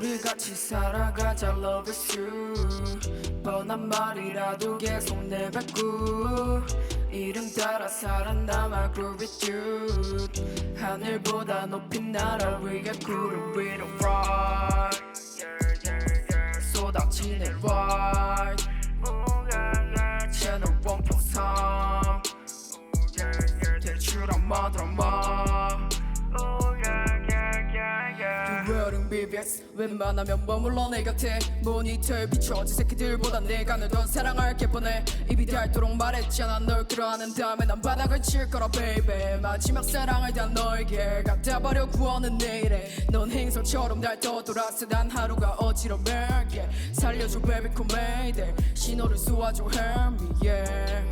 우리 같이 살아가자 love is you 뻔한 말이라도 계속 내뱉고 이름 따라 살아남아 groove with you. 하늘보다 날아 We got 구름 위로 ride 쏟아지는 ride 채널 원평삼 대출한 마드라마 BBS 웬만하면 머물러 내 곁에. 모니터에 비춰진 새끼들보다 내가 널 더 사랑할게 뻔해 입이 닳도록 말했잖아 널 끌어안은 다음에 난 바닥을 칠 거라 baby. 마지막 사랑을 다 너에게 갖다 버려 구원은 내일에. 넌 행성처럼 날 떠돌아서 난 하루가 어지러울게. 살려줘 baby come mayday 신호를 쏘아줘 help me yeah.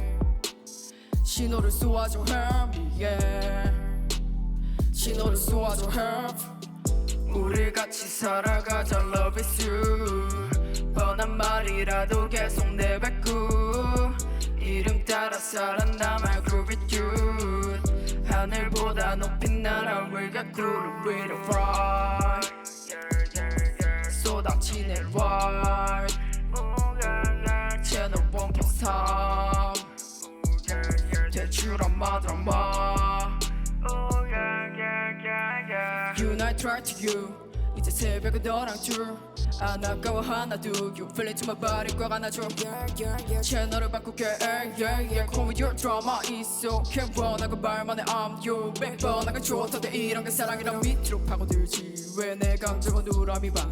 신호를 쏘아줘 help me yeah. 신호를 쏘아줘 help 우리 같이 살아가자 love is you. 뻔한 말이라도 계속 내뱉고 이름 따라 살아남아 groove with you. 하늘보다 날아 We got 구름 위로 ride 쏟아지는 ride 채널 원평삼 try to you 이제 새벽은 너랑 둘안 아까워 하나도 You feel it to my body 꽉 안아줘 yeah, yeah, yeah. 채널을 바꿀게 yeah, yeah. Call me your drama It's okay 원하고 말만 해 I'm baby 뻔하게 좋던데 이런 게 사랑이랑 밑으로 파고들지 왜내 감정은 우람이 봐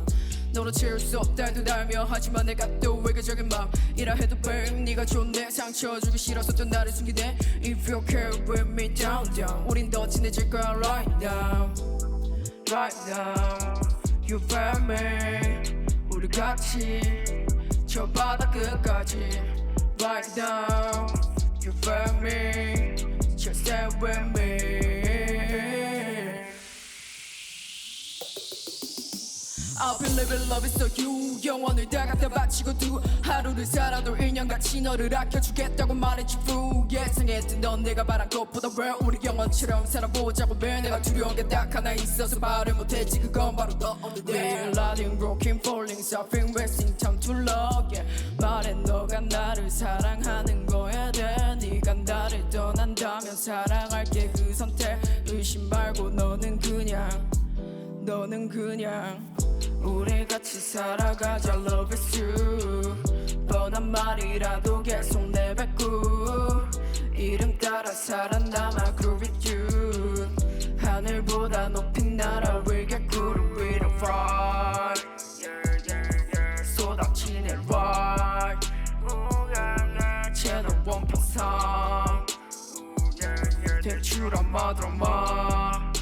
너로 채울 수 없다 도 달며 하지만 내가 또 외교적인 맘이라 해도 babe 네가 좋네 상처 주기 싫어서 또 나를 숨기네 If you care with me down down 우린 더 친해질 거야 right now right now You found me 우리 같이 저 바다 끝까지 right now You found me just stay with me I've been living love is so you 영원을 다 갖다 바치고 두 하루를 살아도 1년같이 너를 아껴주겠다고 말했지 fu 예상했던 넌 내가 바란 것보다 왜 우리 영원처럼 살아보자고 매 내가 두려운 게 딱 하나 있어서 말을 못했지 그건 바로 너 없는 day Lying, broken, falling, suffering, wasting time to love yeah. 말해 너가 나를 사랑하는 거야 돼. 네가 나를 떠난다면 사랑할게. 그 선택 의심 말고 너는 그냥 너는 그냥 우리 같이 살아가자 love is you 뻔한 말이라도 계속 내뱉고 이름 따라 살아남아 groove with you. 하늘보다 높이 날아 We got 구름 위로 ride 쏟아지는 ride 채널 원평삼 대출 한 마 드라마